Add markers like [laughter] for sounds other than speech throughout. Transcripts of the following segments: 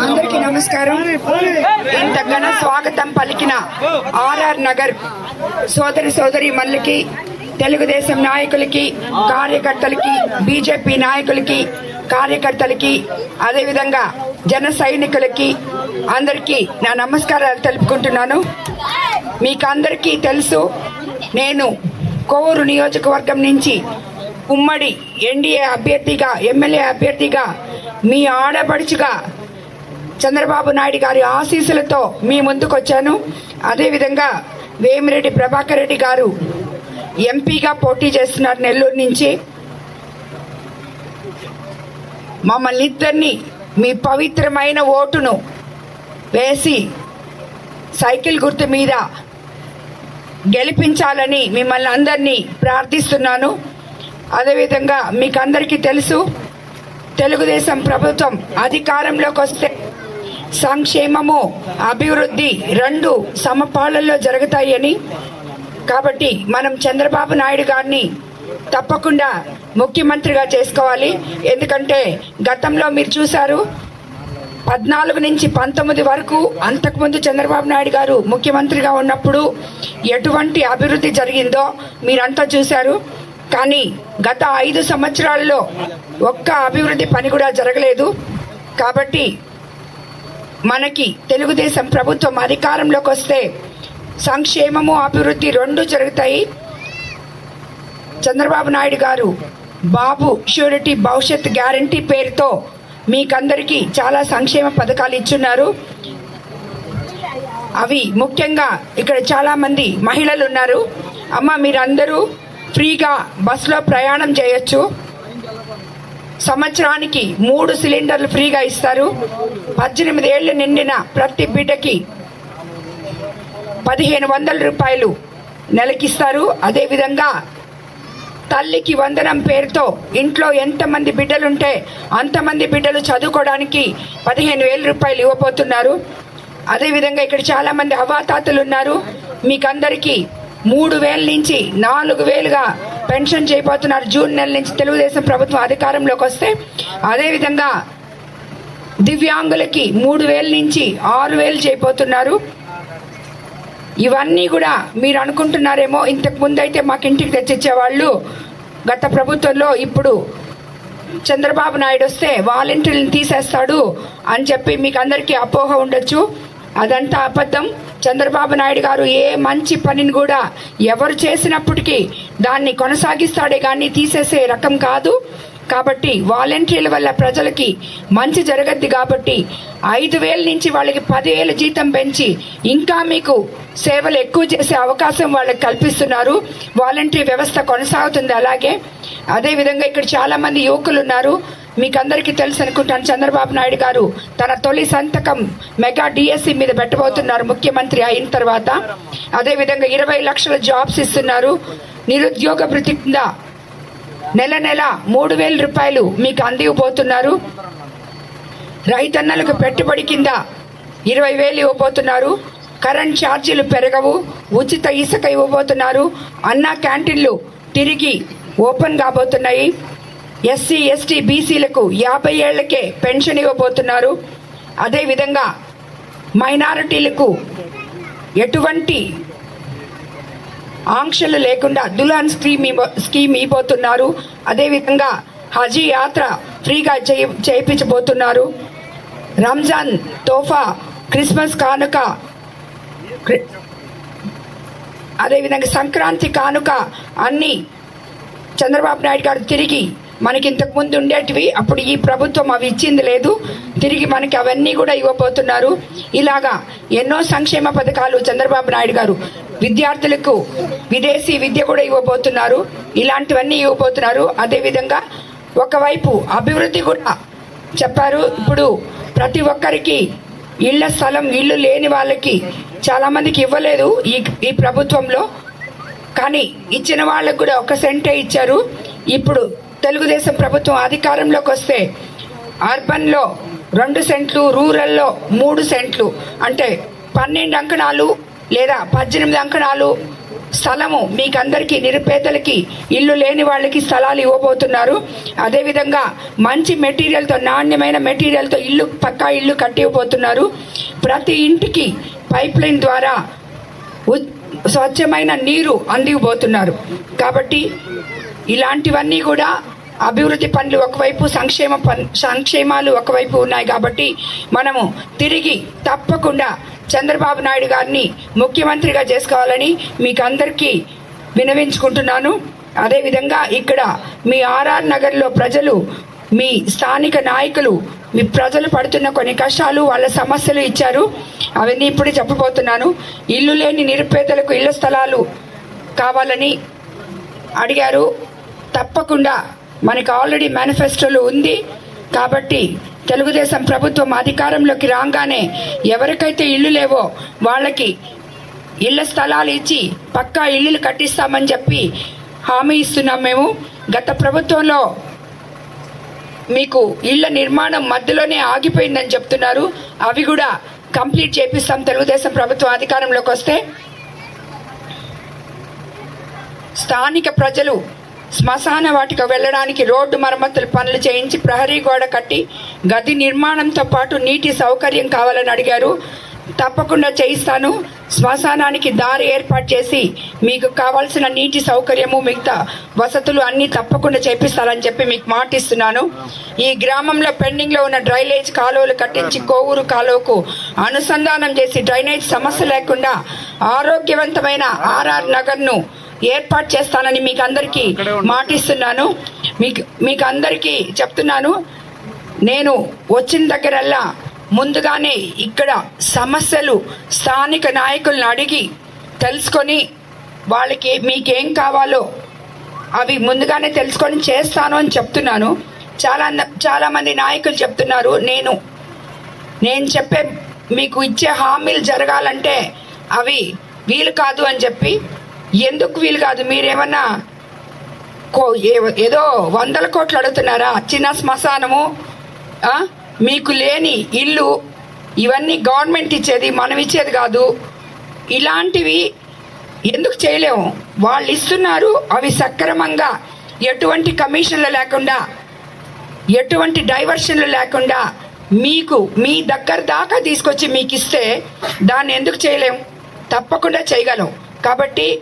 అందరికీ నమస్కారం. ఇంత ఘన స్వాగతం పలికిన ఆర్ఆర్ నగర్ సోదరి సోదరి మల్లికి తెలుగుదేశం నాయకులకి కార్యకర్తలకి బీజేపీ నాయకులకి కార్యకర్తలకి అదేవిధంగా జన సైనికులకి అందరికీ నా నమస్కారాలు తెలుపుకుంటున్నాను. మీకు అందరికీ తెలుసు నేను కోవూరు నియోజకవర్గం నుంచి ఉమ్మడి ఎన్డీఏ అభ్యర్థిగా ఎమ్మెల్యే అభ్యర్థిగా మీ ఆడపడుచుగా చంద్రబాబు నాయుడు గారి ఆశీస్సులతో మీ ముందుకు వచ్చాను అదేవిధంగా వేమిరెడ్డి ప్రభాకర్ రెడ్డి గారు ఎంపీగా పోటీ చేస్తున్నారు నెల్లూరు నుంచి. మమ్మల్ని ఇద్దరిని మీ పవిత్రమైన ఓటును వేసి సైకిల్ గుర్తు మీద గెలిపించాలని మిమ్మల్ని అందరినీ ప్రార్థిస్తున్నాను. అదేవిధంగా మీకు అందరికీ తెలుసు తెలుగుదేశం ప్రభుత్వం అధికారంలోకి వస్తే సంక్షేమము అభివృద్ధి రెండు సమపాలల్లో జరుగుతాయని. కాబట్టి మనం చంద్రబాబు నాయుడు గారిని తప్పకుండా ముఖ్యమంత్రిగా చేసుకోవాలి. ఎందుకంటే గతంలో మీరు చూశారు పద్నాలుగు నుంచి పంతొమ్మిది వరకు అంతకుముందు చంద్రబాబు నాయుడు గారు ముఖ్యమంత్రిగా ఉన్నప్పుడు ఎటువంటి అభివృద్ధి జరిగిందో మీరంతా చూశారు. కానీ గత ఐదు సంవత్సరాల్లో ఒక్క అభివృద్ధి పని కూడా జరగలేదు. కాబట్టి మనకి తెలుగుదేశం ప్రభుత్వం అధికారంలోకి వస్తే సంక్షేమము అభివృద్ధి రెండు జరుగుతాయి. చంద్రబాబు నాయుడు గారు బాబు షూరిటీ భవిష్యత్ గ్యారంటీ పేరుతో మీకందరికీ చాలా సంక్షేమ పథకాలు ఇచ్చున్నారు. అవి ముఖ్యంగా ఇక్కడ చాలామంది మహిళలు ఉన్నారు. అమ్మ మీరందరూ ఫ్రీగా బస్సులో ప్రయాణం చేయొచ్చు. సంవత్సరానికి మూడు సిలిండర్లు ఫ్రీగా ఇస్తారు. పద్దెనిమిది ఏళ్ళు నిండిన ప్రతి బిడ్డకి పదిహేను వందల రూపాయలు నెలకిస్తారు. అదేవిధంగా తల్లికి వందనం పేరుతో ఇంట్లో ఎంతమంది బిడ్డలుంటే అంతమంది బిడ్డలు చదువుకోవడానికి పదిహేను వేల రూపాయలు ఇవ్వబోతున్నారు. అదేవిధంగా ఇక్కడ చాలామంది అవాతాతలు ఉన్నారు. మీకందరికీ మూడు వేల నుంచి నాలుగు వేలుగా పెన్షన్ చేయబోతున్నారు జూన్ నెల నుంచి తెలుగుదేశం ప్రభుత్వం అధికారంలోకి వస్తే అదేవిధంగా దివ్యాంగులకి మూడు వేల నుంచి ఆరు వేలు చేయబోతున్నారు ఇవన్నీ కూడా మీరు అనుకుంటున్నారేమో. ఇంతకు ముందు అయితే మాకు ఇంటికి తెచ్చిచ్చేవాళ్ళు గత ప్రభుత్వంలో ఇప్పుడు చంద్రబాబు నాయుడు వస్తే వాలంటీర్లను తీసేస్తాడు అని చెప్పి మీకు అందరికీ అపోహ ఉండొచ్చు. అదంతా అబద్ధం. చంద్రబాబు నాయుడు గారు ఏ మంచి పనిని కూడా ఎవరు చేసినప్పటికీ దాన్ని కొనసాగిస్తాడే కానీ తీసేసే రకం కాదు. కాబట్టి వాలంటీర్ల వల్ల ప్రజలకి మంచి జరగద్ది కాబట్టి ఐదు వేల నుంచి వాళ్ళకి పదివేల జీతం పెంచి ఇంకా మీకు సేవలు ఎక్కువ చేసే అవకాశం వాళ్ళకి కల్పిస్తున్నారు. వాలంటీర్ వ్యవస్థ కొనసాగుతుంది అలాగే. అదేవిధంగా ఇక్కడ చాలామంది యువకులు ఉన్నారు. మీకు అందరికీ తెలుసు అనుకుంటాను. చంద్రబాబు నాయుడు గారు తన తొలి సంతకం మెగా డిఎస్సి మీద పెట్టబోతున్నారు ముఖ్యమంత్రి అయిన తర్వాత. అదేవిధంగా ఇరవై లక్షల జాబ్స్ ఇస్తున్నారు. నిరుద్యోగ భృతి కింద నెల నెల మూడు వేల రూపాయలు మీకు అందివ్వబోతున్నారు. రైతన్నలకు పెట్టుబడి కింద ఇరవై వేలు ఇవ్వబోతున్నారు. కరెంట్ ఛార్జీలు పెరగవు. ఉచిత ఇసుక ఇవ్వబోతున్నారు. అన్న క్యాంటీన్లు తిరిగి ఓపెన్ కాబోతున్నాయి. ఎస్సీ ఎస్టీ బీసీలకు యాభై ఏళ్ళకే పెన్షన్ ఇవ్వబోతున్నారు. అదేవిధంగా మైనారిటీలకు ఎటువంటి ఆంక్షలు లేకుండా దులాన్ స్కీమ్ ఇవ్వ- స్కీమ్ ఇవ్వబోతున్నారు. అదేవిధంగా హజీ యాత్ర ఫ్రీగా చేయ చేయించబోతున్నారు. రంజాన్ తోఫా క్రిస్మస్ కానుక క్రి- అదేవిధంగా సంక్రాంతి కానుక అన్నీ చంద్రబాబు నాయుడు గారు తిరిగి మనకి ఇంతకు ముందు ఉండేటివి అప్పుడు ఈ ప్రభుత్వం అవి ఇచ్చింది లేదు. తిరిగి మనకి అవన్నీ కూడా ఇవ్వబోతున్నారు. ఇలాగా ఎన్నో సంక్షేమ పథకాలు చంద్రబాబు నాయుడు గారు విద్యార్థులకు విదేశీ విద్య కూడా ఇవ్వబోతున్నారు. ఇలాంటివన్నీ ఇవ్వబోతున్నారు. అదేవిధంగా ఒకవైపు అభివృద్ధి కూడా చెప్పారు. ఇప్పుడు ప్రతి ఒక్కరికి ఇళ్ళ స్థలం ఇల్లు లేని వాళ్ళకి చాలా మందికి ఇవ్వలేదు ఈ ఈ ప్రభుత్వంలో. కానీ ఇచ్చిన వాళ్ళకు కూడా ఒక సెంటే ఇచ్చారు. ఇప్పుడు తెలుగుదేశం ప్రభుత్వం అధికారంలోకి వస్తే అర్బన్లో రెండు సెంట్లు రూరల్లో మూడు సెంట్లు అంటే పన్నెండు అంకణాలు లేదా పద్దెనిమిది అంకణాలు స్థలము మీకందరికీ నిరుపేదలకి ఇల్లు లేని వాళ్ళకి స్థలాలు ఇవ్వబోతున్నారు. అదేవిధంగా మంచి మెటీరియల్తో నాణ్యమైన మెటీరియల్తో ఇల్లు పక్కా ఇల్లు కట్టి ఇవ్వబోతున్నారు ప్రతి ఇంటికి పైప్ లైన్ ద్వారా ఉ- స్వచ్ఛమైన నీరు అందివబోతున్నారు కాబట్టి ఇలాంటివన్నీ కూడా అభివృద్ధి పనులు ఒకవైపు సంక్షేమ పన్ సంక్షేమాలు ఒకవైపు ఉన్నాయి కాబట్టి మనము తిరిగి తప్పకుండా చంద్రబాబు నాయుడు గారిని ముఖ్యమంత్రిగా చేసుకోవాలని మీకు అందరికీ వినవించుకుంటున్నాను. అదేవిధంగా ఇక్కడ మీ ఆర్ఆర్ నగర్లో ప్రజలు మీ స్థానిక నాయకులు మీ ప్రజలు పడుతున్న కొన్ని కష్టాలు వాళ్ళ సమస్యలు ఇచ్చారు. అవన్నీ ఇప్పుడే చెప్పబోతున్నాను. ఇల్లు లేని నిరుపేదలకు ఇళ్ళ స్థలాలు కావాలని అడిగారు. తప్పకుండా మనకు ఆల్రెడీ మేనిఫెస్టోలో ఉంది. కాబట్టి తెలుగుదేశం ప్రభుత్వం అధికారంలోకి రాగానే ఎవరికైతే ఇల్లు లేవో వాళ్ళకి ఇళ్ళ స్థలాలు ఇచ్చి పక్కా ఇల్లులు కట్టిస్తామని చెప్పి హామీ ఇస్తున్నాం మేము. గత ప్రభుత్వంలో మీకు ఇళ్ళ నిర్మాణం మధ్యలోనే ఆగిపోయిందని చెప్తున్నారు. అవి కూడా కంప్లీట్ చేపిస్తాం తెలుగుదేశం ప్రభుత్వం అధికారంలోకి వస్తే. స్థానిక ప్రజలు శ్మశాన వాటికి వెళ్ళడానికి రోడ్డు మరమ్మతులు పనులు చేయించి ప్రహరీ గోడ కట్టి గది నిర్మాణంతో పాటు నీటి సౌకర్యం కావాలని అడిగారు. తప్పకుండా చేయిస్తాను. శ్మశానానికి దారి ఏర్పాటు చేసి మీకు కావాల్సిన నీటి సౌకర్యము మిగతా వసతులు అన్నీ తప్పకుండా చేపిస్తారని చెప్పి మీకు మాటిస్తున్నాను. ఈ గ్రామంలో పెండింగ్లో ఉన్న డ్రైనేజ్ కాలువలు కట్టించి కోవూరు కాలువకు అనుసంధానం చేసి డ్రైనేజ్ సమస్య లేకుండా ఆరోగ్యవంతమైన ఆర్ఆర్ నగర్ను ఏర్పాటు చేస్తానని మీకు అందరికీ మాటిస్తున్నాను. మీకు మీకు అందరికీ చెప్తున్నాను. నేను వచ్చిన దగ్గరల్లా ముందుగానే ఇక్కడ సమస్యలు స్థానిక నాయకులను అడిగి తెలుసుకొని వాళ్ళకి మీకేం కావాలో అవి ముందుగానే తెలుసుకొని చేస్తాను అని చెప్తున్నాను. చాలా చాలా మంది నాయకులు చెప్తున్నారు. నేను నేను చెప్పే మీకు ఇచ్చే హామీలు జరగాలంటే అవి వీలు కాదు అని చెప్పి ఎందుకు వీలు కాదు? మీరేమన్నా కో ఏ- ఏదో వందల కోట్లు అడుగుతున్నారా? చిన్న శ్మశానము మీకు లేని ఇల్లు ఇవన్నీ గవర్నమెంట్ ఇచ్చేది మనం ఇచ్చేది కాదు. ఇలాంటివి ఎందుకు చేయలేము? వాళ్ళు ఇస్తున్నారు అవి సక్రమంగా ఎటువంటి కమిషన్లు లేకుండా ఎటువంటి డైవర్షన్లు లేకుండా మీకు మీ దగ్గర దాకా తీసుకొచ్చి మీకు ఇస్తే దాన్ని ఎందుకు చేయలేం తప్పకుండా చేయగలం. కాబట్టి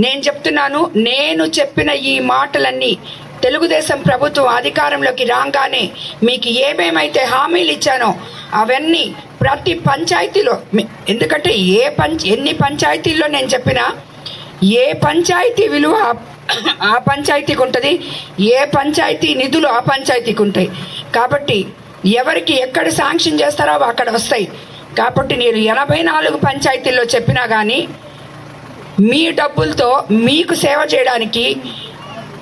నేను చెప్తున్నాను నేను చెప్పిన ఈ మాటలన్నీ తెలుగుదేశం ప్రభుత్వం అధికారంలోకి రాగానే మీకు ఏమేమైతే హామీలు ఇచ్చానో అవన్నీ ప్రతి పంచాయతీలో ఎందుకంటే ఏ పంచ ఎన్ని పంచాయతీల్లో నేను చెప్పినా ఏ పంచాయతీ విలువ ఆ- [coughs] పంచాయతీకి ఉంటుంది ఏ పంచాయతీ నిధులు ఆ పంచాయతీకి ఉంటాయి. కాబట్టి ఎవరికి ఎక్కడ శాంక్షన్ చేస్తారో అక్కడ వస్తాయి. కాబట్టి నేను ఎనభై నాలుగు పంచాయతీల్లో చెప్పినా కానీ మీ డబ్బులతో మీకు సేవ చేయడానికి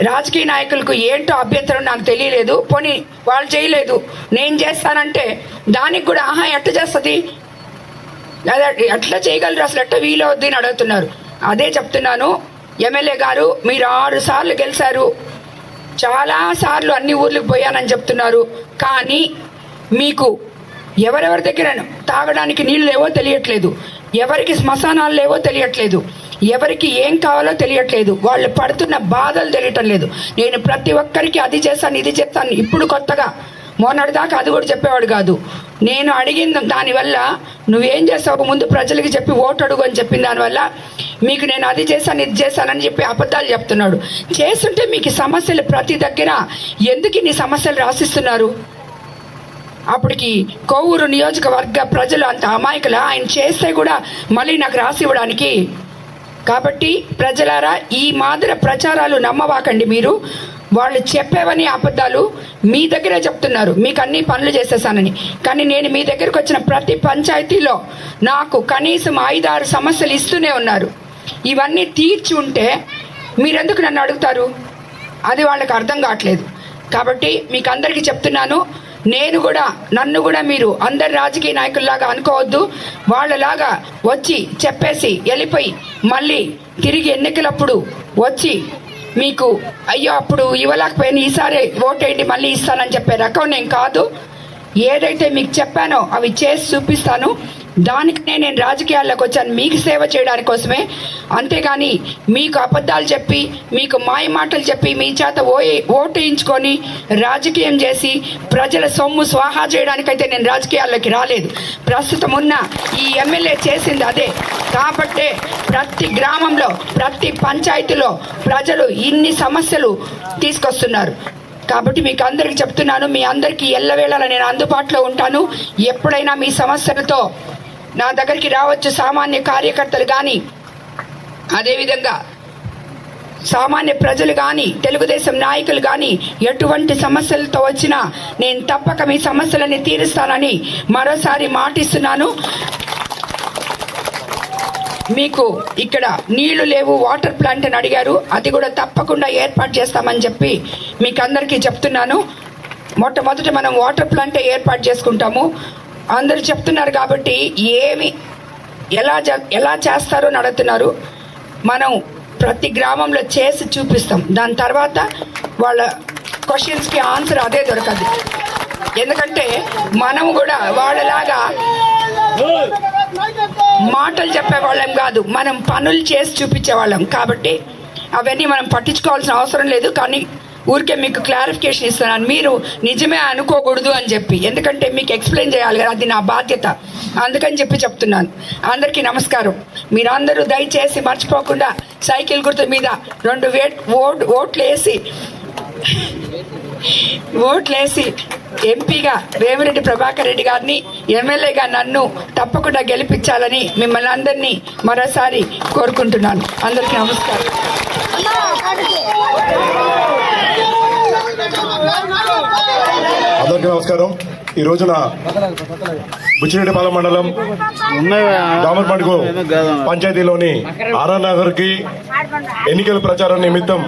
రాజకీయ నాయకులకు ఏంటో అభ్యంతరం నాకు తెలియలేదు. పోనీ వాళ్ళు చేయలేదు. నేను చేస్తానంటే దానికి కూడా ఆహా ఎట్ట చేస్తుంది? ఎట్లా చేయగలరు అసలు? ఎట్లా వీలవుద్ది అని అడుగుతున్నారు. అదే చెప్తున్నాను. ఎమ్మెల్యే గారు మీరు ఆరు సార్లు గెలిచారు. చాలా సార్లు అన్ని ఊర్లకు పోయానని చెప్తున్నారు. కానీ మీకు ఎవరెవరి దగ్గర తాగడానికి నీళ్ళు లేవో తెలియట్లేదు. ఎవరికి శ్మశానాలు లేవో తెలియట్లేదు. ఎవరికి ఏం కావాలో తెలియట్లేదు. వాళ్ళు పడుతున్న బాధలు తెలియటం లేదు. నేను ప్రతి ఒక్కరికి అది చేస్తాను ఇది చేస్తాను. ఇప్పుడు కొత్తగా మొన్నటిదాకా అది కూడా చెప్పేవాడు కాదు. నేను అడిగిన దానివల్ల నువ్వేం చేస్తావు? ముందు ప్రజలకి చెప్పి ఓటు అడుగు అని చెప్పిన దానివల్ల మీకు నేను అది చేశాను ఇది చేశానని చెప్పి అబద్ధాలు చెప్తున్నాడు. చేస్తుంటే మీకు సమస్యలు ప్రతి దగ్గర ఎందుకు నీ సమస్యలు రాసిస్తున్నారు? అప్పటికి కొవ్వూరు నియోజకవర్గ ప్రజలు అంత అమాయకుల? ఆయన చేస్తే కూడా మళ్ళీ నాకు రాసి ఇవ్వడానికి కాబట్టి ప్రజలారా ఈ మాదిరి ప్రచారాలు నమ్మవాకండి మీరు. వాళ్ళు చెప్పేవని అబద్ధాలు మీ దగ్గరే చెప్తున్నారు. మీకు అన్ని పనులు చేసేసానని. కానీ నేను మీ దగ్గరకు వచ్చిన ప్రతి పంచాయతీలో నాకు కనీసం ఐదారు సమస్యలు ఇస్తూనే ఉన్నారు. ఇవన్నీ తీర్చి ఉంటే మీరెందుకు నన్ను అడుగుతారు? అది వాళ్ళకి అర్థం కావట్లేదు. కాబట్టి మీకు అందరికీ చెప్తున్నాను. నేను కూడా నన్ను కూడా మీరు అందరు రాజకీయ నాయకుల్లాగా అనుకోవద్దు. వాళ్ళలాగా వచ్చి చెప్పేసి వెళ్ళిపోయి మళ్ళీ తిరిగి ఎన్నికలప్పుడు వచ్చి మీకు అయ్యో అప్పుడు ఇవ్వలేకపోయినా. ఈసారి ఓటేయండి మళ్ళీ ఇస్తానని చెప్పే రకం నేను కాదు. ఏదైతే మీకు చెప్పానో అవి చేసి చూపిస్తాను. దానికనే నేను రాజకీయాల్లోకి వచ్చాను. మీకు సేవ చేయడానికి కోసమే. అంతేగాని మీకు అబద్ధాలు చెప్పి మీకు మాయ మాటలు చెప్పి మీ చేత ఓ ఓటు వేయించుకొని రాజకీయం చేసి ప్రజల సొమ్ము స్వాహా చేయడానికైతే నేను రాజకీయాల్లోకి రాలేదు. ప్రస్తుతం ఉన్న ఈ ఎమ్మెల్యే చేసింది అదే. కాబట్టే ప్రతి గ్రామంలో ప్రతి పంచాయతీలో ప్రజలు ఇన్ని సమస్యలు తీసుకొస్తున్నారు. కాబట్టి మీకు అందరికి చెప్తున్నాను మీ అందరికీ ఎల్లవేళలా నేను అందుబాటులో ఉంటాను. ఎప్పుడైనా మీ సమస్యలతో నా దగ్గరికి రావచ్చు సామాన్య కార్యకర్తలు కానీ అదేవిధంగా సామాన్య ప్రజలు కానీ తెలుగుదేశం నాయకులు కానీ ఎటువంటి సమస్యలతో వచ్చినా నేను తప్పక మీ సమస్యలని తీరుస్తానని మరోసారి మాటిస్తున్నాను. మీకు ఇక్కడ నీళ్ళు లేవు వాటర్ ప్లాంట్ అని అడిగారు. అది కూడా తప్పకుండా ఏర్పాటు చేస్తామని చెప్పి మీకు అందరికీ చెప్తున్నాను. మొట్టమొదట మనం వాటర్ ప్లాంటే ఏర్పాటు చేసుకుంటాము. అందరూ చెప్తున్నారు కాబట్టి ఏమి ఎలా జ ఎలా చేస్తారో నడుతున్నారు మనం ప్రతి గ్రామంలో చేసి చూపిస్తాం. దాని తర్వాత వాళ్ళ క్వశ్చన్స్కి ఆన్సర్ అదే దొరకదు. ఎందుకంటే మనం కూడా వాళ్ళలాగా మాటలు చెప్పేవాళ్ళం కాదు. మనం పనులు చేసి చూపించేవాళ్ళం. కాబట్టి అవన్నీ మనం పట్టించుకోవాల్సిన అవసరం లేదు. కానీ ఊరికే మీకు క్లారిఫికేషన్ ఇస్తున్నాను. మీరు నిజమే అనుకోకూడదు అని చెప్పి. ఎందుకంటే మీకు ఎక్స్ప్లెయిన్ చేయాలి కదా అది నా బాధ్యత. అందుకని చెప్పి చెప్తున్నాను. అందరికీ నమస్కారం. మీరందరూ దయచేసి మర్చిపోకుండా సైకిల్ గుర్తు మీద రెండు వేట్ ఓట్ ఓట్లు వేసి ఓట్లేసి ఎంపీగా వేమిరెడ్డి ప్రభాకర్ రెడ్డి గారిని ఎమ్మెల్యేగా నన్ను తప్పకుండా గెలిపించాలని మిమ్మల్ని అందరినీ మరోసారి కోరుకుంటున్నాను. అందరికీ నమస్కారం. అందరికీ నమస్కారం. ఈ రోజున బుచ్చిరెడ్డిపాలెం మండలం దామర్పండుగు పంచాయతీలోని ఆర్ఆర్ నగర్కి ఎన్నికల ప్రచారం నిమిత్తం